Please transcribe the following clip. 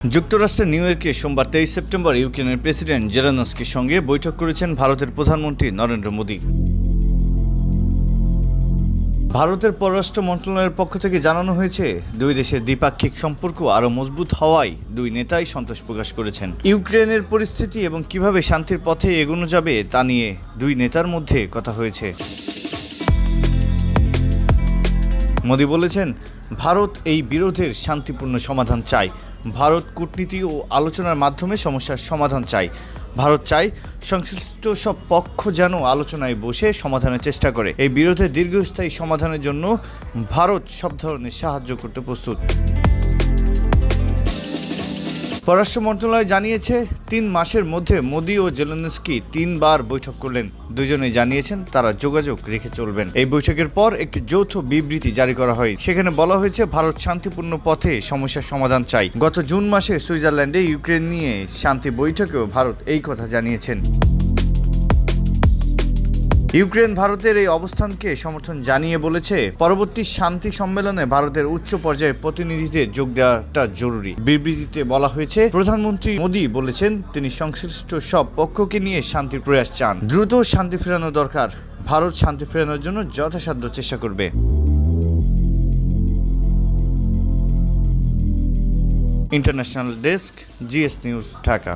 যুক্তরাষ্ট্রের নিউ ইয়র্কে সোমবার তেইশ সেপ্টেম্বর ইউক্রেনের প্রেসিডেন্ট জেরানস্কির সঙ্গে বৈঠক করেছেন ভারতের প্রধানমন্ত্রী নরেন্দ্র মোদী। ভারতের পররাষ্ট্র মন্ত্রণালয়ের পক্ষ থেকে জানানো হয়েছে, দুই দেশের দ্বিপাক্ষিক সম্পর্ক আরও মজবুত হওয়ায় দুই নেতাই সন্তোষ প্রকাশ করেছেন। ইউক্রেনের পরিস্থিতি এবং কীভাবে শান্তির পথে এগোনো যাবে তা নিয়ে দুই নেতার মধ্যে কথা হয়েছে। মোদী বলেছেন, ভারত এই বিরোধের শান্তিপূর্ণ সমাধান চায়। ভারত কূটনীতি ও আলোচনার মাধ্যমে সমস্যার সমাধান চায়। ভারত চায় সংশ্লিষ্ট সব পক্ষ যেন আলোচনায় বসে সমাধানের চেষ্টা করে। এই বিরোধের দীর্ঘস্থায়ী সমাধানের জন্য ভারত সব ধরনের সাহায্য করতে প্রস্তুত। পররাষ্ট্র মন্ত্রণালয় জানিয়েছে, তিন মাসের মধ্যে মোদী ও জেলেনস্কি তিনবার বৈঠক করলেন। দুজনে জানিয়েছেন তারা যোগাযোগ রেখে চলবেন। এই বৈঠকের পর একটি যৌথ বিবৃতি জারি করা হয়। সেখানে বলা হয়েছে, ভারত শান্তিপূর্ণ পথে সমস্যার সমাধান চাই। গত জুন মাসে সুইজারল্যান্ডে ইউক্রেন নিয়ে শান্তি বৈঠকেও ভারত এই কথা জানিয়েছেন। ইউক্রেন ভারতের এই অবস্থানকে সমর্থন জানিয়ে বলেছে, পরবর্তী শান্তি সম্মেলনে ভারতের উচ্চ পর্যায়ের প্রতিনিধিদের যোগ দেওয়াটা জরুরি। বিবৃতিতে বলা হয়েছে, প্রধানমন্ত্রী মোদী বলেছেন, তিনি সংশ্লিষ্ট সব পক্ষকে নিয়ে শান্তির প্রয়াস চান। দ্রুত শান্তি ফেরানো দরকার। ভারত শান্তি ফেরানোর জন্য যথাসাধ্য চেষ্টা করবে। International desk, GS news, Dhaka.